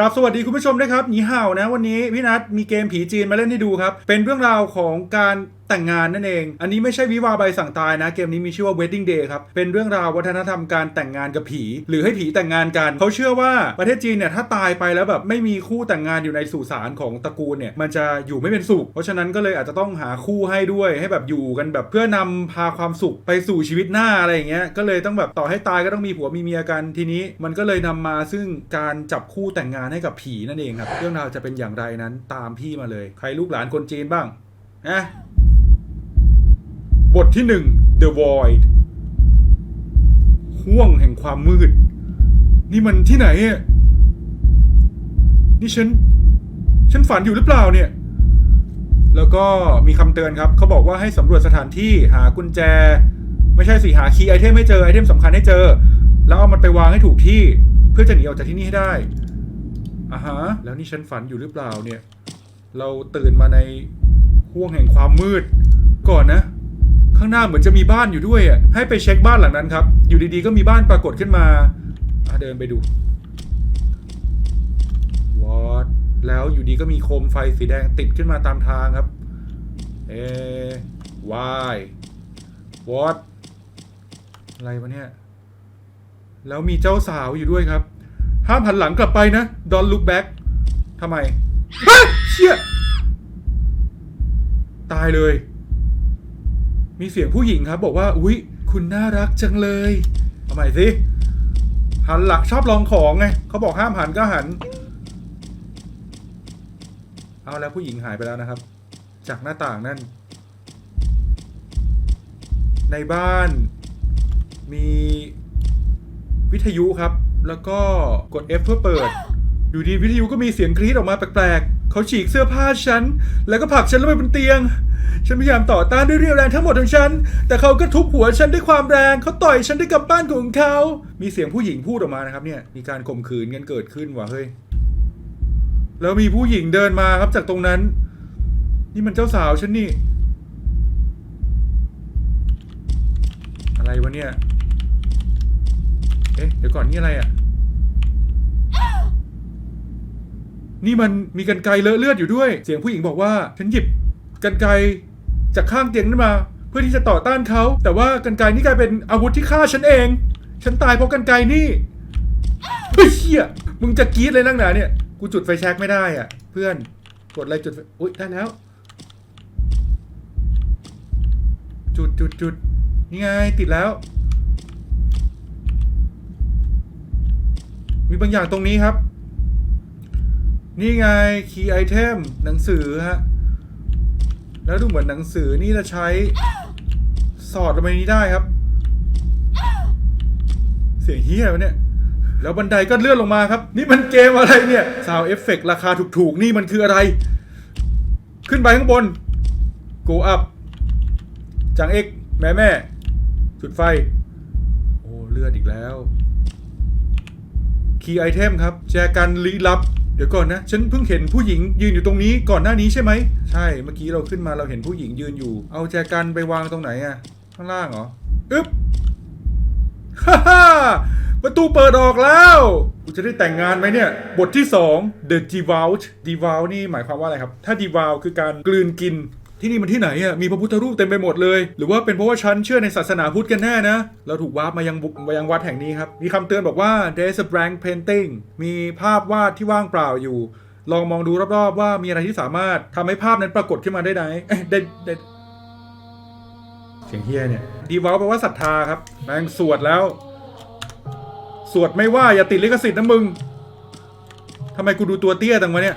ครับสวัสดีคุณผู้ชมด้วยครับหนีเห่านะ วันนี้พี่นัทมีเกมผีจีนมาเล่นให้ดูครับ เป็นเรื่องราวของการ แต่งงานนั่นเอง อันนี้ไม่ใช่วิวาใบสั่งตายนะ เกมนี้มีชื่อว่า wedding day ครับ เป็นเรื่องราววัฒนธรรมการแต่งงานกับผี หรือให้ผีแต่งงานกัน เขาเชื่อว่าประเทศจีนเนี่ยถ้าตายไปแล้วแบบไม่มีคู่แต่งงานอยู่ในสุสานของตระกูลเนี่ยมันจะอยู่ไม่เป็นสุข เพราะฉะนั้นก็เลยอาจจะต้องหาคู่ให้ด้วยให้แบบอยู่กันแบบเพื่อนำพาความสุขไปสู่ชีวิตหน้าอะไรอย่างเงี้ย ก็เลยต้องแบบต่อให้ตายก็ต้องมีผัวมีเมียกัน ทีนี้มันก็เลยนำมาซึ่งการจับคู่แต่งงานให้กับผีนั่นเองครับ เรื่องราวจะเป็นอย่างไรนั้นตามพี่มาเลย ใครลูกหลานคนจีนบ้างนะ บทที่หนึ่ง The Void ห่วงแห่งความมืด นี่มันที่ไหนอะนี่ฉัน ฉันฝันอยู่หรือเปล่าเนี่ย แล้วก็มีคำเตือนครับ เขาบอกว่าให้สำรวจสถานที่หากุญแจ ไม่ใช่สิหาคีย์ไอเทมให้เจอ ไอเทมสำคัญให้เจอ แล้วเอามันไปวางให้ถูกที่ เพื่อจะหนีออกจากที่นี่ให้ได้อ่าฮะ แล้วนี่ฉันฝันอยู่หรือเปล่าเนี่ย เราตื่นมาในห่วงแห่งความมืด ก่อนนะ ข้างหน้าเหมือนจะมีบ้านอยู่ด้วยอะให้ไปเช็คบ้านหลังนั้นครับ อยู่ดีๆก็มีบ้านปรากฏขึ้นมาเดินไปดูวอดแล้วอยู่ดีก็มีโคมไฟสีแดงติดขึ้นมาตามทางครับ เอวายวอดอะไรวะเนี่ย แล้วมีเจ้าสาวอยู่ด้วยครับ ห้ามหันหลังกลับไปนะ don't look back ทำไมฮะเชี่ยตายเลย มีเสียงผู้หญิงครับ บอกว่าอุ๊ย คุณน่ารักจังเลยเอาใหม่สิหันหลังชอบลองของไงเขาบอกห้ามหันก็หัน เอาแล้วผู้หญิงหายไปแล้วนะครับ จากหน้าต่างนั่น ในบ้านมีวิทยุครับ แล้วก็กด F เพื่อเปิด อยู่ดีวิทยุก็มีเสียงกรี๊ดออกมาแปลกๆ เขาฉีกเสื้อผ้าฉัน แล้วก็ผลักฉันลงไปบนเตียง ฉันพยายามต่อต้านด้วยเรี่ยวแรงทั้งหมดของฉัน แต่เขาก็ทุบหัวฉันด้วยความแรง เขาต่อยฉันด้วยกำปั้นของเขา มีเสียงผู้หญิงพูดออกมานะครับเนี่ย มีการข่มขืนกันเกิดขึ้นว่ะเฮ้ย แล้วมีผู้หญิงเดินมาครับจากตรงนั้น นี่มันเจ้าสาวฉันนี่ อะไรวะเนี่ย เอ๊ะ เดี๋ยวก่อนนี่อะไรอะ นี่มันมีกันไกรเลอะเลือดอยู่ด้วย เสียงผู้หญิงบอกว่า ฉันหยิบกันไกรจากข้างเตียงนั้นมา เพื่อที่จะต่อต้านเขา แต่ว่ากันไกรนี่กลายเป็นอาวุธที่ฆ่าฉันเอง ฉันตายเพราะกันไกรนี่เฮ้ยเฮียมึงจะกรีดเลยนักหนาเนี่ย กูจุดไฟแช็กไม่ได้อะ เพื่อน กดอะไรจุด อุ้ยได้แล้ว จุดจุดจุดนี่ไงติดแล้ว มีบางอย่างตรงนี้ครับ นี่ไง คีย์ไอเทมหนังสือฮะ แล้วดูเหมือนหนังสือนี่จะใช้สอดลงไปนนี้ได้ครับ เสียงเฮียวะเนี่ย แล้วบันไดก็เลื่อนลงมาครับ นี่มันเกมอะไรเนี่ยซาวเอฟเฟกราคาถูกๆ นี่มันคืออะไร ขึ้นไปข้างบน go up จังเอกแม่แม่จุดไฟ โอ้ เลือดอีกแล้ว คีย์ไอเทมครับ แจกันลี้ลับ เดี๋ยวก่อนนะ ฉันเพิ่งเห็นผู้หญิงยืนอยู่ตรงนี้ก่อนหน้านี้ใช่ไหม ใช่ เมื่อกี้เราขึ้นมาเราเห็นผู้หญิงยืนอยู่ เอาแจกันไปวางตรงไหนอะข้างล่างเหรอ อึ๊บ ฮ่าฮ่าประตูเปิดออกแล้วกูจะได้แต่งงานไหมเนี่ย บทที่ 2 The Devout Devout นี่หมายความว่าอะไรครับ ถ้า Devout คือการกลืนกิน ที่นี่มันที่ไหนอะมีพระพุทธรูปเต็มไปหมดเลย หรือว่าเป็นเพราะว่าฉันเชื่อในศาสนาพุทธกันแน่นะ เราถูกวาร์ปมายังบุมายังวัดแห่งนี้ครับ มีคำเตือนบอกว่า there's a blank painting มีภาพวาดที่ว่างเปล่าอยู่ ลองมองดูรอบๆว่ามีอะไรที่สามารถทำให้ภาพนั้นปรากฏขึ้นมาได้ไหมเอ๊ะได้ได้เสียงเฮียเนี่ยดีวอลแปลว่าศรัทธาครับแมงสวดแล้ว สวดไม่ว่าอย่าติดลิขสิทธิ์นะมึงทำไมกูดูตัวเตี้ยจังวะเนี่ย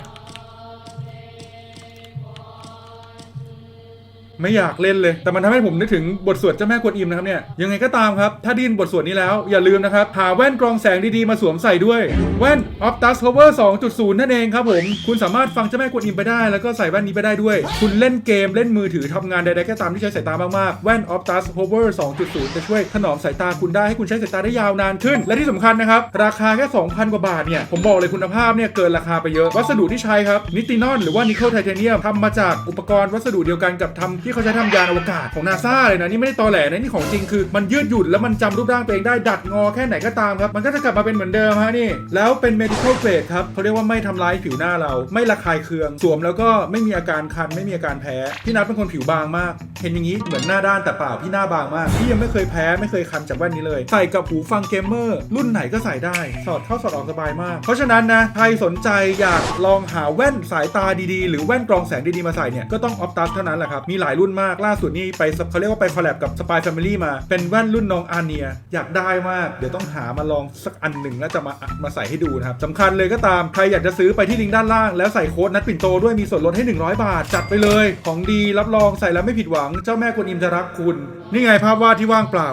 ไม่อยากเล่นเลย แต่มันทำให้ผมนึกถึงบทสวดเจ้าแม่กวนอิมนะครับเนี่ยยังไงก็ตามครับ ถ้าดินบทสวดนี้แล้วอย่าลืมนะครับ หาแว่นกรองแสงดีๆมาสวมใส่ด้วย แว่น Optus Power 2.0 นั่นเองครับผม คุณสามารถฟังเจ้าแม่กวนอิมไปได้ แล้วก็ใส่แว่นนี้ไปได้ด้วย คุณเล่นเกมเล่นมือถือทำงานใดๆก็ตามที่ใช้สายตามากๆแว่น Optus Power 2.0 จะช่วยถนอมสายตาคุณได้ให้คุณใช้สายตาได้ยาวนานขึ้น และที่สำคัญนะครับราคาแค่ 2,000 กว่าบาทเนี่ยผมบอกเลยคุณภาพเนี่ยเกินราคาไปเยอะวัสดุที่ใช้ครับนิตินอนหรือว่านิเกิลไทเทเนียมทำมาจากอุปกรณ์วัสดุเดียวกันกับทำที่ที่เขาใช้ทำยานอวกาศของนาซาเลยนะนี่ไม่ได้ตอแหลนะนี่ของจริงคือมันยืดหยุ่นแล้วมันจำรูปร่างตัวเองได้ดัดงอแค่ไหนก็ตามครับมันก็จะกลับมาเป็นเหมือนเดิมฮะนี่ แล้วเป็น medical grade ครับเขาเรียกว่าไม่ทำร้ายผิวหน้าเรา ไม่ระคายเคืองสวมแล้วก็ไม่มีอาการคันไม่มีอาการแพ้พี่นัทเป็นคนผิวบางมาก เห็นอย่างนี้เหมือนหน้าด้านแต่เปล่าพี่หน้าบางมากพี่ยังไม่เคยแพ้ไม่เคยคันจากแว่นนี้เลย ใส่กับหูฟังเกมเมอร์รุ่นไหนก็ใส่ได้ สอดเข้าสอดออกสบายมาก เพราะฉะนั้นนะใครสนใจอยากลองหาแว่นสายตาดีๆ หรือแว่นกรองแสงดีๆมาใส่เนี่ยก็ต้องออฟตัสเท่านั้นแหละครับมีหลายรุ่นมากล่าสุดนี่ไปเขาเรียกว่าไปคอลแลบกับสปายแฟมิลี่มา เป็นแว่นรุ่นน้องอาเนีย อยากได้มาก เดี๋ยวต้องหามาลองสักอันหนึ่งแล้วจะมามาใส่ให้ดูนะครับสำคัญเลยก็ตาม ใครอยากจะซื้อไปที่ลิงก์ด้านล่าง แล้วใส่โค้ดนัดปิ่นโตด้วยมีส่วนลดให้ 100 บาท จัดไปเลย ของดีรับรองใส่แล้วไม่ผิดหวัง เจ้าแม่กวนอิมจะรักคุณ นี่ไงภาพวาดที่ว่างเปล่า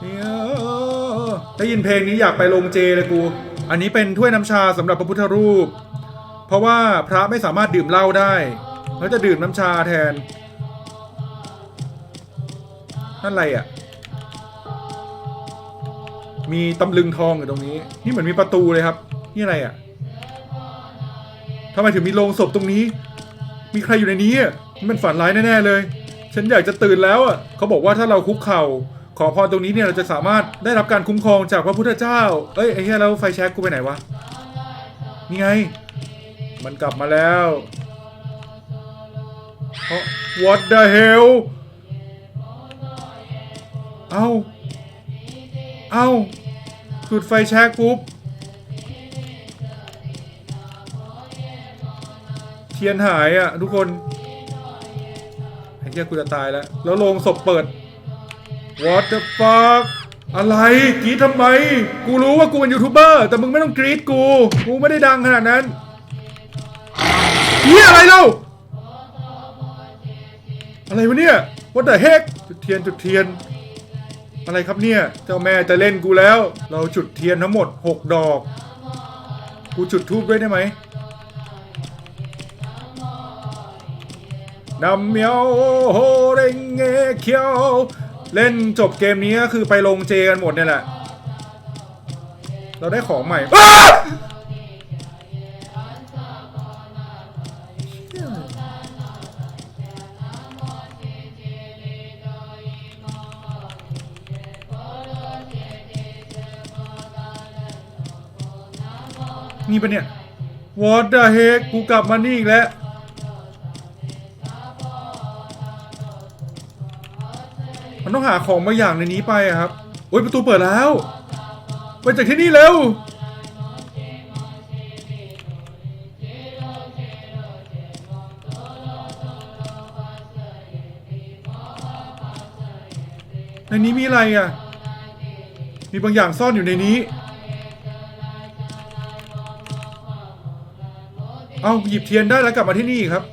เนี่ยได้ยินเพลงนี้อยากไปลงเจเลยกู อันนี้เป็นถ้วยน้ำชาสำหรับพระพุทธรูป เพราะว่าพระไม่สามารถดื่มเหล้าได้ เขาจะดื่มน้ำชาแทน นั่นอะไรอะ มีตำลึงทองอยู่ตรงนี้ นี่เหมือนมีประตูเลยครับ นี่อะไรอะทำไมถึงมีโลงศพตรงนี้ มีใครอยู่ในนี้อะมันฝันร้ายแน่ๆเลย ฉันอยากจะตื่นแล้วอะ เขาบอกว่าถ้าเราคุกเข่า ขอพรตรงนี้เนี่ยเราจะสามารถได้รับการคุ้มครองจากพระพุทธเจ้า เอ้ยไอ้เหี้ยแล้วไฟแช็กกูไปไหนวะ นี่ไง มันกลับมาแล้ว what the hell เอาเอาจุดไฟแช็กปุ๊บ เทียนหายอะ ทุกคนไอ้เหี้ยกูจะตายแล้ว แล้วโรงศพเปิด What the fuck อะไรกรีดทำไม กูรู้ว่ากูเป็นยูทูบเบอร์ แต่มึงไม่ต้องกรีดกู กูไม่ได้ดังขนาดนั้นเฮียอะไรเล่า อะไรวะเนี่ย What the heck จุดเทียนจุดเทียน อะไรครับเนี่ย เจ้าแม่จะเล่นกูแล้ว เราจุดเทียนทั้งหมด 6 ดอก กูจุดทูบด้วยได้ไหมนำเมียวโฮเรงเงเคียว เล่นจบเกมนี้ก็คือไปลงเจกันหมดเนี่ยแหละ เราได้ของใหม่ นี่ปะเนี่ย What the heck กูกลับมานี่อีกแล้ว มันต้องหาของบางอย่างในนี้ไปอะครับ โอ้ยประตูเปิดแล้วไปจากที่นี่เร็ว ในนี้มีอะไรอะ มีบางอย่างซ่อนอยู่ในนี้ เอาหยิบเทียนได้แล้วกลับมาที่นี่อีกครับ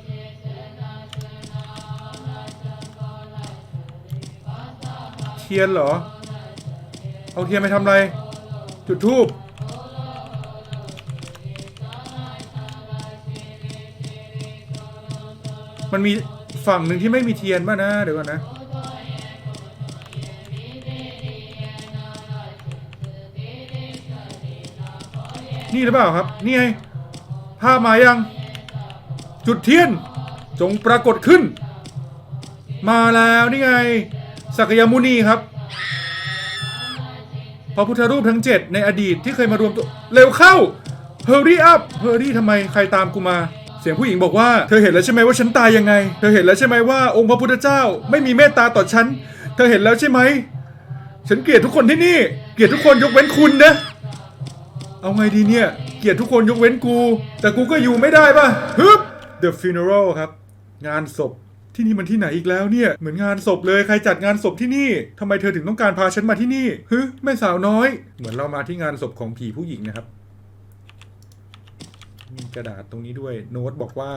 เทียนเหรอ เอาเทียนไปทำอะไร จุดทูบมันมีฝั่งหนึ่งที่ไม่มีเทียนป่ะนะ เดี๋ยวก่อนนะนี่หรือเปล่าครับ นี่ไง ภาพมายัง จุดเทียน จงปรากฏขึ้น มาแล้วนี่ไง สักยมุนีครับ พระพุทธรูปทั้ง7ในอดีตที่เคยมารวมตัว เร็วเข้า Hurry up Hurry ทำไมใครตามกูมา เสียงผู้หญิงบอกว่า เธอเห็นแล้วใช่ไหมว่าฉันตายยังไง เธอเห็นแล้วใช่ไหมว่าองค์พระพุทธเจ้าไม่มีเมตตาต่อฉัน เธอเห็นแล้วใช่ไหม ฉันเกลียดทุกคนที่นี่ เกลียดทุกคนยกเว้นคุณนะ เอาไงดีเนี่ย เกลียดทุกคนยกเว้นกู แต่กูก็อยู่ไม่ได้ป่ะฮึบ The funeral ครับ งานศพที่นี่มันที่ไหนอีกแล้วเนี่ย เหมือนงานศพเลยใครจัดงานศพที่นี่ทำไมเธอถึงต้องการพาฉันมาที่นี่ฮึแม่สาวน้อย เหมือนเรามาที่งานศพของผีผู้หญิงนะครับ มีกระดาษตรงนี้ด้วย โน้ตบอกว่า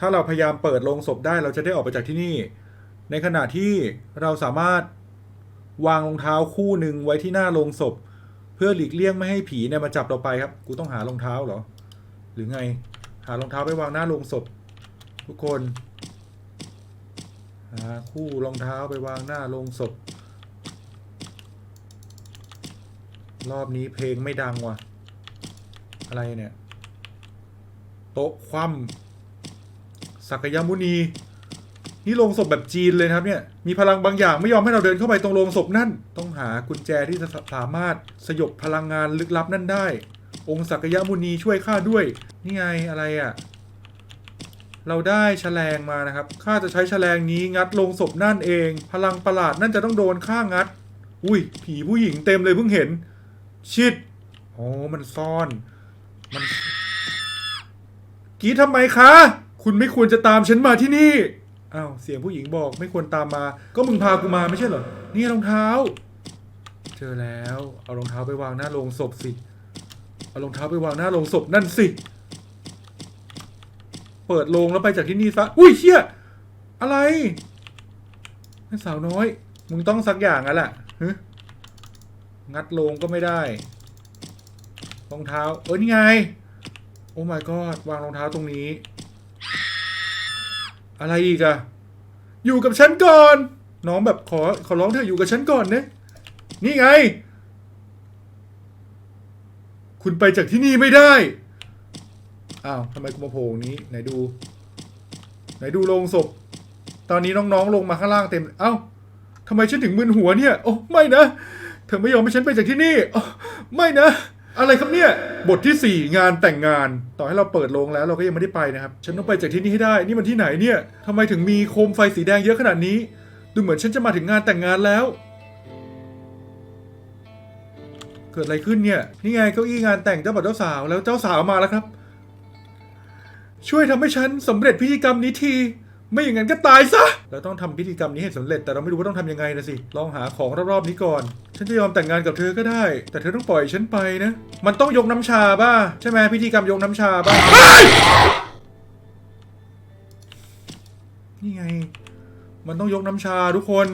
ถ้าเราพยายามเปิดโลงศพได้เราจะได้ออกไปจากที่นี่ ในขณะที่เราสามารถวางรองเท้าคู่หนึ่งไว้ที่หน้าโลงศพ เพื่อหลีกเลี่ยงไม่ให้ผีเนี่ยมาจับเราไปครับ กูต้องหารองเท้าเหรอ หรือไง หารองเท้าไปวางหน้าโลงศพ ทุกคน หาคู่รองเท้าไปวางหน้าโลงศพ รอบนี้เพลงไม่ดังว่ะ อะไรเนี่ย โต๊ะคว่ำสักยมุนี นี่โรงศพแบบจีนเลยนะครับเนี่ยมีพลังบางอย่างไม่ยอมให้เราเดินเข้าไปตรงโรงศพนั่น ต้องหากุญแจที่จะสามารถสยบพลังงานลึกลับนั่นได้ องค์สักยมุนีช่วยข้าด้วย นี่ไงอะไรอะ่ะ เราได้แฉลงมานะครับข้าจะใช้แฉลงนี้งัดโลงศพนั่นเอง พลังประหลาดนั่นจะต้องโดนข้างัด อุ้ย ผีผู้หญิงเต็มเลยเพิ่งเห็น ชิดโอ้มันซ่อนมันกีดทำไมคะ คุณไม่ควรจะตามฉันมาที่นี่ อ้าวเสียงผู้หญิงบอกไม่ควรตามมา ก็มึงพากูมาไม่ใช่เหรอ นี่รองเท้า เจอแล้ว เอารองเท้าไปวางหน้าโรงศพสิ เอารองเท้าไปวางหน้าโรงศพนั่นสิ เปิดโรงแล้วไปจากที่นี่ซะ อุ้ยเชี่ย อะไรแม่สาวน้อย มึงต้องสักอย่างอะแหละฮะงัดโรงก็ไม่ได้ รองเท้า เออนี่ไง โอ้ my god วางรองเท้าตรงนี้ อะไรอีกอะอยู่กับฉันก่อน น้องแบบขอขอร้องเธออยู่กับฉันก่อนนะนี่ไง คุณไปจากที่นี่ไม่ได้อ้าวทำไมกูมาโผล่นี้ไหนดู ไหนดูโลงศพ ตอนนี้น้องๆลงมาข้างล่างเต็ม เอ้าทำไมฉันถึงมึนหัวเนี่ย โอ้ไม่นะ เธอไม่ยอมให้ฉันไปจากที่นี่ โอ้ไม่นะ อะไรครับเนี่ย บทที่ 4 งานแต่งงาน ต่อให้เราเปิดโรงแล้วเราก็ยังไม่ได้ไปนะครับ ฉันต้องไปจากที่นี่ให้ได้ นี่มันที่ไหนเนี่ยทำไมถึงมีโคมไฟสีแดงเยอะขนาดนี้ ดูเหมือนฉันจะมาถึงงานแต่งงานแล้ว เกิดอะไรขึ้นเนี่ย นี่ไงเก้าอี้งานแต่งเจ้าบ่าวเจ้าสาวแล้วเจ้าสาวมาแล้วครับ ช่วยทำให้ฉันสำเร็จพิธีกรรมนี้ที ไม่อย่างนั้นก็ตายซะ เราต้องทำพิธีกรรมนี้ให้สำเร็จ แต่เราไม่รู้ว่าต้องทำยังไงนะสิ ลองหาของรอบๆนี้ก่อน ฉันจะยอมแต่งงานกับเธอก็ได้ แต่เธอต้องปล่อยฉันไปนะ มันต้องยกน้ำชาบ้าใช่ไหมพิธีกรรมยกน้ำชาบ้าเฮ้ยนี่ไง มันต้องยกน้ำชาทุกคน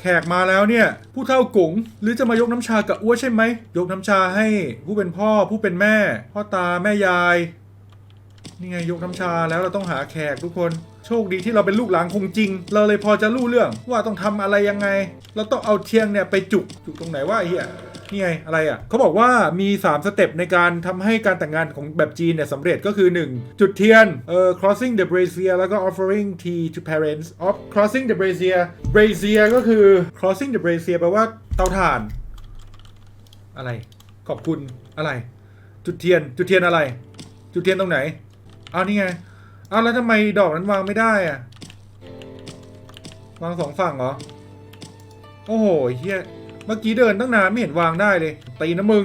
แขกมาแล้วเนี่ย ผู้เฒ่ากงหรือจะมายกน้ำชากับอ้วใช่ไหม ยกน้ำชาให้ผู้เป็นพ่อผู้เป็นแม่ พ่อตาแม่ยาย นี่ไงยกน้ำชาแล้วเราต้องหาแขกทุกคน โชคดีที่เราเป็นลูกหลานคงจริง เราเลยพอจะรู้เรื่องว่าต้องทำอะไรยังไง เราต้องเอาเทียงเนี่ยไปจุกจุกตรงไหนว่าไอ้เฮียนี่ไงอะไรอะเขาบอกว่ามี 3 สเต็ปในการทำให้การแต่งงานของแบบจีนเนี่ยสำเร็จก็คือ 1 จุดเทียนเอ่อ crossing the brazier แล้วก็ offering tea to parents of crossing the brazier brazier ก็คือ crossing the brazier แปลว่าเตาถ่าน อะไร ขอบคุณอะไร จุดเทียน จุดเทียนอะไร จุดเทียนตรงไหน เอานี่ไง เอาแล้วทำไมดอกนั้นวางไม่ได้อะวางสองฝั่งเหรอ โอ้โหเฮียเมื่อกี้เดินตั้งนานไม่เห็นวางได้เลยตีนะมึง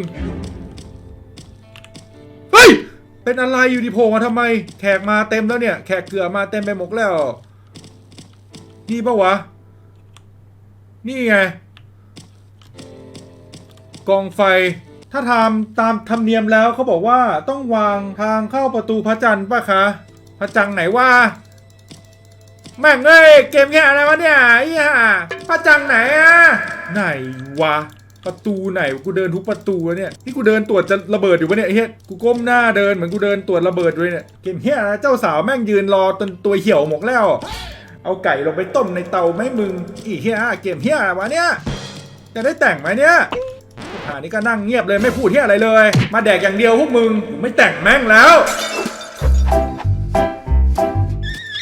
เฮ้ย เป็นอะไรอยู่ดีโผล่มาทำไม แขกมาเต็มแล้วเนี่ย แขกเกลือมาเต็มไปหมดแล้ว นี่ปะวะ นี่ไง กองไฟ ถ้าทำตามธรรมเนียมแล้วเขาบอกว่าต้องวางทางเข้าประตูพระจันทร์ป่ะคะพระจันทร์ไหนว่าแม่งเอ้ยเกมแค่อะไรวะเนี่ยไอ้ห่าพระจันทร์ไหนอะไหนวะประตูไหนกูเดินทุกประตูแล้วเนี่ยนี่กูเดินตรวจจะระเบิดอยู่ปะเนี่ยเฮียกูก้มหน้าเดินเหมือนกูเดินตรวจระเบิดด้วยเนี่ยเกมเฮียเจ้าสาวแม่งยืนรอจนตัวเหี่ยวหมกแล้ว เอาไก่ลงไปต้มในเตาไม่มึงอีเฮียเกมเฮียอะไรวะเนี่ยจะได้แต่งไหมเนี่ย หานี่ก็นั่งเงียบเลยไม่พูดที่อะไรเลย มาแดกอย่างเดียวพวกมึงไม่แต่งแม่งแล้ว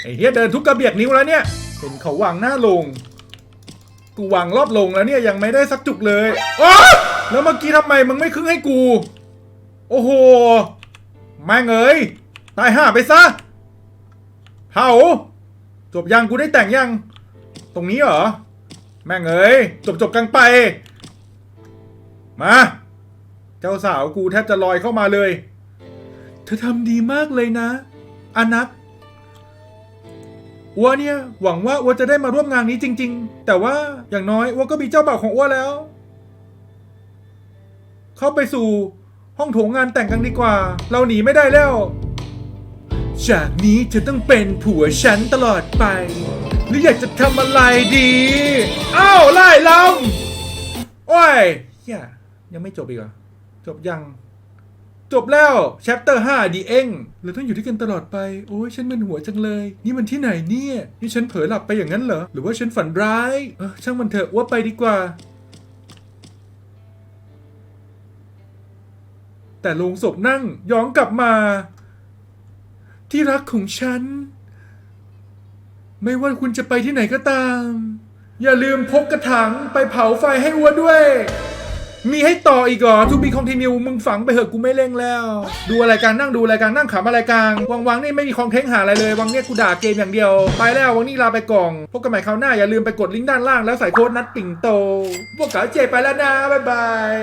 ไอ้เฮียเดินทุกกระเบียดนิ้วแล้วเนี่ยเห็นเขาวางหน้าลง กูวางรอบลงแล้วเนี่ยยังไม่ได้สักจุกเลยอ๋อแล้วเมื่อกี้ทำไมมึงไม่ครึ่งให้กู โอ้โหแม่งเอ้ยตายห่าไปซะเผาจบยังกูได้แต่งยัง ตรงนี้เหรอ แม่งเอ้ยจบจบกันไป มา เจ้าสาวกูแทบจะลอยเข้ามาเลย เธอทำดีมากเลยนะ อานักอัวเนี่ยหวังว่าอัวจะได้มาร่วมงานนี้จริง ๆ แต่ว่าอย่างน้อยอัวก็มีเจ้าบ่าวของอัวแล้ว เข้าไปสู่ห้องโถงงานแต่งกันดีกว่า เราหนีไม่ได้แล้ว จากนี้เธอต้องเป็นผัวฉันตลอดไป หรืออยากจะทำอะไรดี อ้าวไล่ลำโอ้ยเฮี ยังไม่จบอีกเหรอจบยัง จบแล้ว chapter 5ดีเองเราต้องอยู่ด้วยกันตลอดไป โอ้ยฉันมึนหัวจังเลย นี่มันที่ไหนเนี่ย นี่ฉันเผลอหลับไปอย่างนั้นเหรอ หรือว่าฉันฝันร้าย เออช่างมันเถอะว่าไปดีกว่า แต่โลงศพนั่งย้อนกลับมา ที่รักของฉัน ไม่ว่าคุณจะไปที่ไหนก็ตาม อย่าลืมพกกระถางไปเผาไฟให้อ้วด้วย มีให้ต่ออีกเหรอทูบีคอนติเนียมึงฝังไปเหอะกูไม่เล่งแล้ว ดูอะไรกันนั่งดูอะไรกันนั่งขำอะไรกันวังวังนี่ไม่มีคอนเทนต์หาอะไรเลย วังเนี่ยกูด่าเกมอย่างเดียว ไปแล้ววังนี่ลาไปก่องพบกันใหม่คราวหน้าอย่าลืมไปกดลิงก์ด้านล่างแล้วใส่โค้ดนัดปิ่งโต พวกเขาเจไปแล้วนะบ๊ายบาย